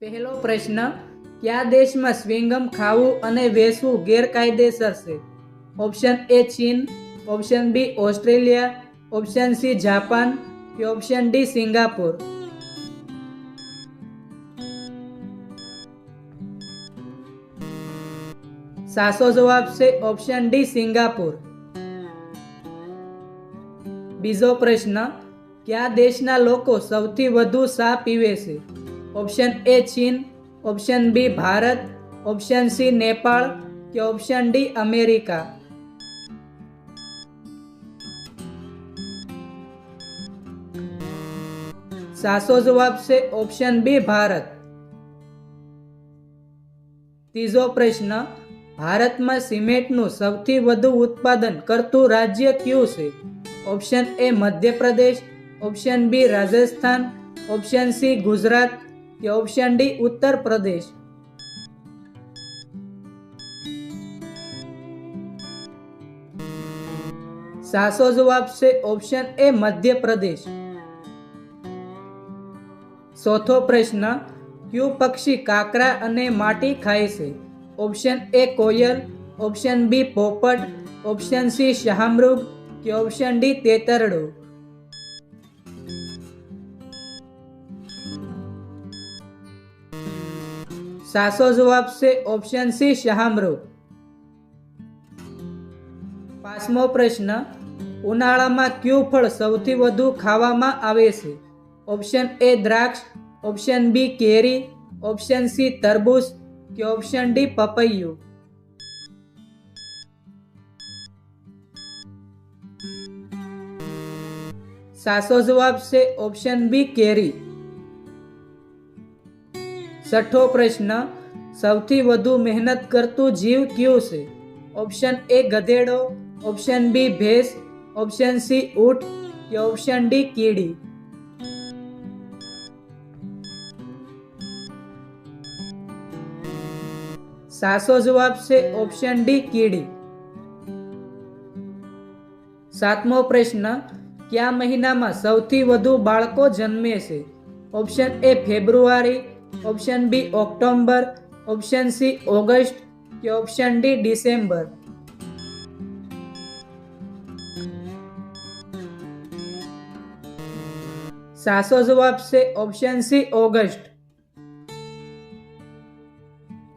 પહેલો પ્રશ્ન, કયા દેશમાં સ્વિંગમ ખાવું અને વેચવું ગેરકાયદેસર છે? ઓપ્શન એ ચીન, option B Australia, option C Japan કે ઓપ્શન ડી સિંગાપુર. સાચો જવાબ છે ઓપ્શન ડી સિંગાપુર. બીજો પ્રશ્ન, કયા દેશના લોકો સૌથી વધુ ચા પીવે છે? ઓપ્શન એ ચીન option B Bharat option C Nepal કે ઓપ્શન ડી અમેરિકા સાચો જવાબ છે ઓપ્શન બી ભારત ત્રીજો પ્રશ્ન ભારતમાં સિમેન્ટનું સૌથી વધુ ઉત્પાદન કરતું રાજ્ય કયું છે option A Madhya Pradesh option B Rajasthan option C Gujarat કે ઓપ્શન ડી ઉત્તર પ્રદેશ. સાસો જવાબ છે ઓપ્શન એ મધ્યપ્રદેશ ચોથો પ્રશ્ન, કયું પક્ષી કાકરા અને માટી ખાય છે? ઓપ્શન એ કોયલ. ઓપ્શન બી પોપટ. ઓપ્શન સી શાહમૃગ કે ઓપ્શન ડી તેતરડું. સાચો જવાબ છે ઓપ્શન સી, શહામૃગ. પાંચમો પ્રશ્ન, ઉનાળામાં કયું ફળ સૌથી વધુ ખાવામાં આવે છે? ઓપ્શન એ દ્રાક્ષ ઓપ્શન બી કેરી ઓપ્શન સી તરબૂચ કે ઓપ્શન ડી પપૈયું? સાચો જવાબ છે ઓપ્શન બી કેરી. છઠ્ઠો પ્રશ્ન, સૌથી વધુ મહેનત કરતું જીવ કયું છે? ઓપ્શન એ ગધેડો. ઓપ્શન બી ભેંસ. ઓપ્શન સી ઊંટ. કે ઓપ્શન ડી કીડી? સાચો જવાબ છે ઓપ્શન ડી કીડી. સાતમો પ્રશ્ન, કયા મહિનામાં સૌથી વધુ બાળકો જન્મે છે? ઓપ્શન એ ફેબ્રુઆરી. Option B October option C August કે ઓપ્શન ડી ડિસેમ્બર સાચો જવાબ છે ઓપ્શન સી ઓગસ્ટ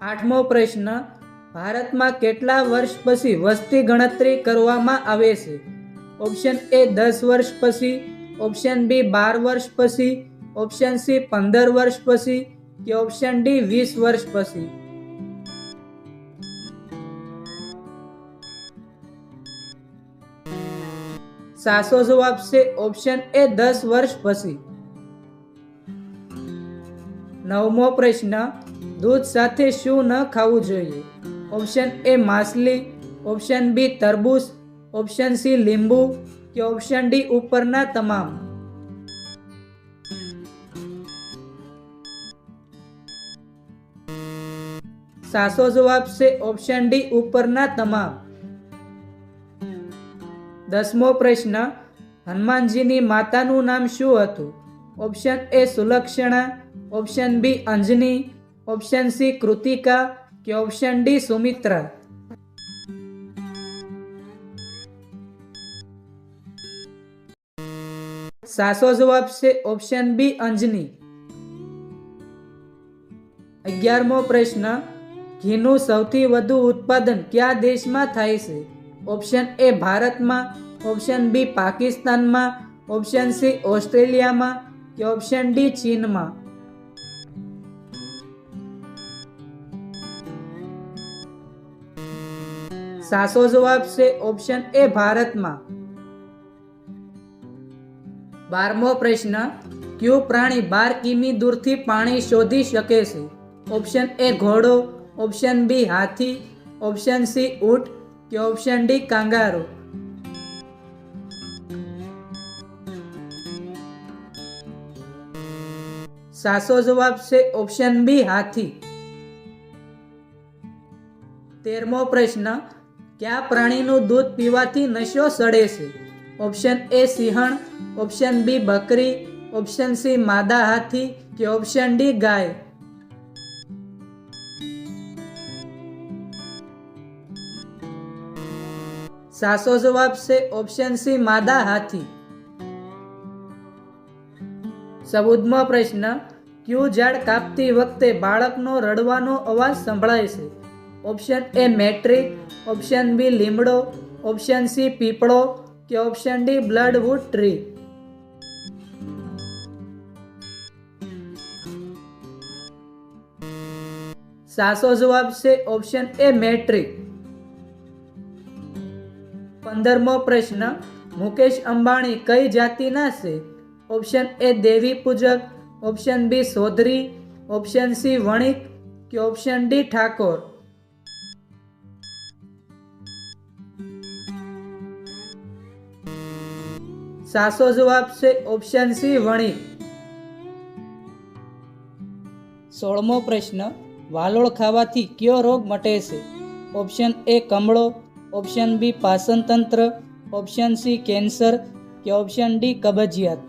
આઠમો પ્રશ્ન, ભારતમાં કેટલા વર્ષ પછી વસ્તી ગણતરી કરવામાં આવે છે? ઓપ્શન એ દસ વર્ષ પછી. ઓપ્શન બી બાર વર્ષ પછી. ઓપ્શન સી પંદર વર્ષ પછી. કે ઓપ્શન ડી વીસ વર્ષ પછી. સાસો જવાબ છે ઓપ્શન એ દસ વર્ષ પછી. નવમો પ્રશ્ન, દૂધ સાથે શું ન ખાવું જોઈએ? ઓપ્શન એ માછલી ઓપ્શન બી તરબૂચ ઓપ્શન સી લીંબુ, કે ઓપ્શન ડી ઉપરના તમામ? સાચો જવાબ છે ઓપ્શન ડી ઉપરના તમામ. દસમો પ્રશ્ન, હનુમાનજીની માતાનું નામ શું હતું? Option A Sulakshana option B Anjani option C Kritika કે ઓપ્શન ડી સુમિત્રા? સાચો જવાબ છે ઓપ્શન બી અંજની. અગિયારમો પ્રશ્ન ઘીનું સૌથી વધુ ઉત્પાદન કયા દેશમાં થાય છે? ઓપ્શન એ ભારતમાં ઓપ્શન બી પાકિસ્તાનમાં ઓપ્શન સી ઓસ્ટ્રેલિયામાં કે ઓપ્શન ડી ચીનમાં? સાચો જવાબ છે ઓપ્શન એ ભારતમાં. બારમો પ્રશ્ન, કયું પ્રાણી બાર કિમી દૂરથી પાણી શોધી શકે છે? ઓપ્શન એ ઘોડો ઓપ્શન બી હાથી. ઓપ્શન સી ઊંટ. કે ઓપ્શન ડી કાંગારો. સાચો જવાબ છે ઓપ્શન બી હાથી. તેરમો પ્રશ્ન, કયા પ્રાણીનું દૂધ પીવાથી નશો સડે છે? ઓપ્શન એ સિંહણ. ઓપ્શન બી બકરી. ઓપ્શન સી માદા હાથી. કે ઓપ્શન ડી ગાય. સાચો જવાબ છે ઓપ્શન સી માદા હાથી. ચૌદમો પ્રશ્ન, ક્યુ ઝાડ કાપતી વખતે બાળકનો રડવાનો અવાજ સંભળાય છે? ઓપ્શન એ મેટ્રિક. ઓપ્શન બી લીમડો. ઓપ્શન સી પીપળો કે ઓપ્શન ડી બ્લડવુડ ટ્રી સાચો જવાબ છે ઓપ્શન એ મેટ્રિક. પંદરમો પ્રશ્ન, મુકેશ અંબાણી કઈ જાતિના છે? Option A Devi Pujak, option B સોધરી option C વણિક કે ઓપ્શન ડી ઠાકોર. સાચો જવાબ છે ઓપ્શન સી વણિક. સોળમો પ્રશ્ન, વાલોળ ખાવાથી કયો રોગ મટે છે? ઓપ્શન એ કમળો ઓપ્શન બી પાચનતંત્ર ઓપ્શન સી કેન્સર કે ઓપ્શન ડી કબજિયાત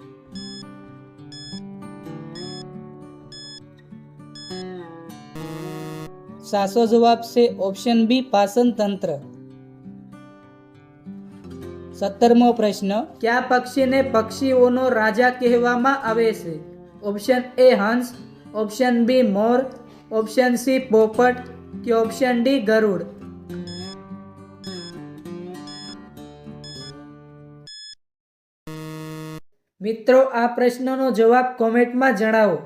સાચો જવાબ છે ઓપ્શન બી પાચનતંત્ર સત્તરમો પ્રશ્ન કયા પક્ષીને પક્ષીઓનો રાજા કહેવામાં આવે છે ઓપ્શન એ હંસ ઓપ્શન બી મોર ઓપ્શન સી પોપટ કે ઓપ્શન ડી ગરુડ મિત્રો આ પ્રશ્નનો જવાબ કોમેન્ટમાં જણાવો.